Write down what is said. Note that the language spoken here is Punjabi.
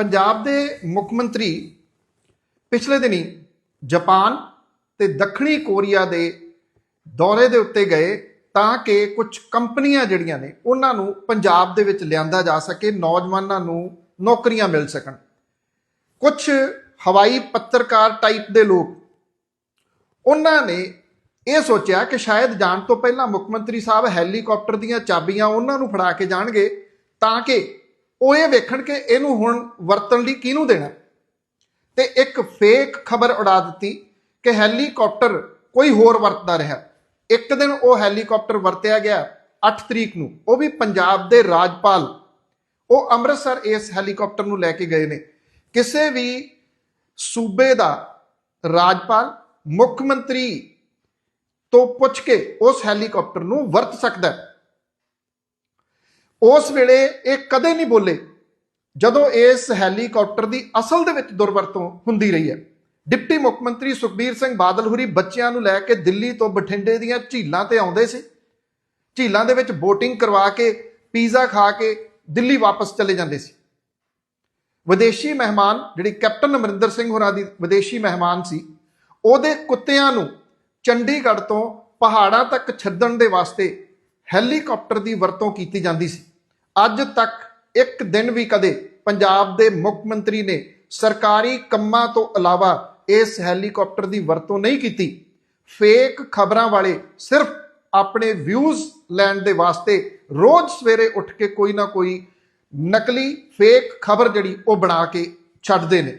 ਪੰਜਾਬ ਦੇ ਮੁੱਖ ਮੰਤਰੀ ਪਿਛਲੇ ਦਿਨੀ ਜਾਪਾਨ ਤੇ ਦੱਖਣੀ ਕੋਰੀਆ ਦੇ ਦੌਰੇ ਦੇ ਉੱਤੇ ਗਏ ਤਾਂ ਕਿ ਕੁਝ ਕੰਪਨੀਆਂ ਜਿਹੜੀਆਂ ਨੇ, ਉਹਨਾਂ ਨੂੰ ਪੰਜਾਬ ਦੇ ਵਿੱਚ ਲਿਆਂਦਾ ਜਾ ਸਕੇ, ਨੌਜਵਾਨਾਂ ਨੂੰ ਨੌਕਰੀਆਂ ਮਿਲ ਸਕਣ। ਕੁਝ ਹਵਾਈ ਪੱਤਰਕਾਰ ਟਾਈਪ ਦੇ ਲੋਕ, ਉਹਨਾਂ ਨੇ ਇਹ ਸੋਚਿਆ ਕਿ ਸ਼ਾਇਦ ਜਾਣ ਤੋਂ ਪਹਿਲਾਂ ਮੁੱਖ ਮੰਤਰੀ ਸਾਹਿਬ ਹੈਲੀਕਾਪਟਰ ਦੀਆਂ ਚਾਬੀਆਂ ਉਹਨਾਂ ਨੂੰ ਫੜਾ ਕੇ ਜਾਣਗੇ ਤਾਂ ਕਿ ਉਹ ਇਹ ਵੇਖਣ ਕਿ ਇਹਨੂੰ ਹੁਣ ਵਰਤਣ ਲਈ ਕਿਹਨੂੰ ਦੇਣਾ? ਤੇ ਇੱਕ ਫੇਕ ਖਬਰ ਉਡਾ ਦਿੱਤੀ ਕਿ ਹੈਲੀਕਾਪਟਰ ਕੋਈ ਹੋਰ ਵਰਤਦਾ ਰਿਹਾ। ਇੱਕ ਦਿਨ ਉਹ ਹੈਲੀਕਾਪਟਰ ਵਰਤਿਆ ਗਿਆ 8 ਤਰੀਕ ਨੂੰ। ਉਹ ਵੀ ਪੰਜਾਬ ਦੇ ਰਾਜਪਾਲ। ਉਹ ਅੰਮ੍ਰਿਤਸਰ ਇਸ ਹੈਲੀਕਾਪਟਰ ਨੂੰ ਲੈ ਕੇ ਗਏ ਨੇ। ਕਿਸੇ ਵੀ ਸੂਬੇ ਦਾ ਰਾਜਪਾਲ, ਮੁੱਖ ਮੰਤਰੀ ਤੋਂ ਪੁੱਛ ਕੇ ਉਸ ਹੈਲੀਕਾਪਟਰ ਨੂੰ ਵਰਤ ਸਕਦਾ ਹੈ। ਉਸ ਵੇਲੇ ਇਹ ਕਦੇ ਨਹੀਂ ਬੋਲੇ ਜਦੋਂ ਇਸ ਹੈਲੀਕਾਪਟਰ ਦੀ ਅਸਲ ਦੇ ਵਿੱਚ ਦੁਰਵਰਤੋਂ ਹੁੰਦੀ ਰਹੀ ਹੈ। ਡਿਪਟੀ ਮੁੱਖ ਮੰਤਰੀ ਸੁਖਬੀਰ ਸਿੰਘ ਬਾਦਲ ਹੁਰੀ ਬੱਚਿਆਂ ਨੂੰ ਲੈ ਕੇ ਦਿੱਲੀ ਤੋਂ ਬਠਿੰਡੇ ਦੀਆਂ ਝੀਲਾਂ ਤੇ ਆਉਂਦੇ ਸੀ। ਝੀਲਾਂ ਦੇ ਵਿੱਚ ਬੋਟਿੰਗ ਕਰਵਾ ਕੇ, ਪੀਜ਼ਾ ਖਾ ਕੇ ਦਿੱਲੀ ਵਾਪਸ ਚਲੇ ਜਾਂਦੇ ਸੀ। ਵਿਦੇਸ਼ੀ ਮਹਿਮਾਨ, ਜਿਹੜੀ ਕੈਪਟਨ ਅਮਰਿੰਦਰ ਸਿੰਘ ਹੋਰਾਂ ਦੀ ਵਿਦੇਸ਼ੀ ਮਹਿਮਾਨ ਸੀ, ਉਹਦੇ ਕੁੱਤਿਆਂ ਨੂੰ ਚੰਡੀਗੜ੍ਹ ਤੋਂ ਪਹਾੜਾਂ ਤੱਕ ਛੱਡਣ ਦੇ ਵਾਸਤੇ ਹੈਲੀਕਾਪਟਰ ਦੀ ਵਰਤੋਂ ਕੀਤੀ ਜਾਂਦੀ ਸੀ। ਅੱਜ ਤੱਕ ਇੱਕ ਦਿਨ ਵੀ ਕਦੇ ਪੰਜਾਬ ਦੇ ਮੁੱਖ ਮੰਤਰੀ ਨੇ ਸਰਕਾਰੀ ਕੰਮਾਂ ਤੋਂ ਇਲਾਵਾ ਇਸ ਹੈਲੀਕਾਪਟਰ ਦੀ ਵਰਤੋਂ ਨਹੀਂ ਕੀਤੀ। ਫੇਕ ਖਬਰਾਂ ਵਾਲੇ ਸਿਰਫ ਆਪਣੇ ਵਿਊਜ਼ ਲੈਣ ਦੇ ਵਾਸਤੇ ਰੋਜ਼ ਸਵੇਰੇ ਉੱਠ ਕੇ ਕੋਈ ਨਾ ਕੋਈ ਨਕਲੀ ਫੇਕ ਖਬਰ ਜਿਹੜੀ ਉਹ ਬਣਾ ਕੇ ਛੱਡਦੇ ਨੇ।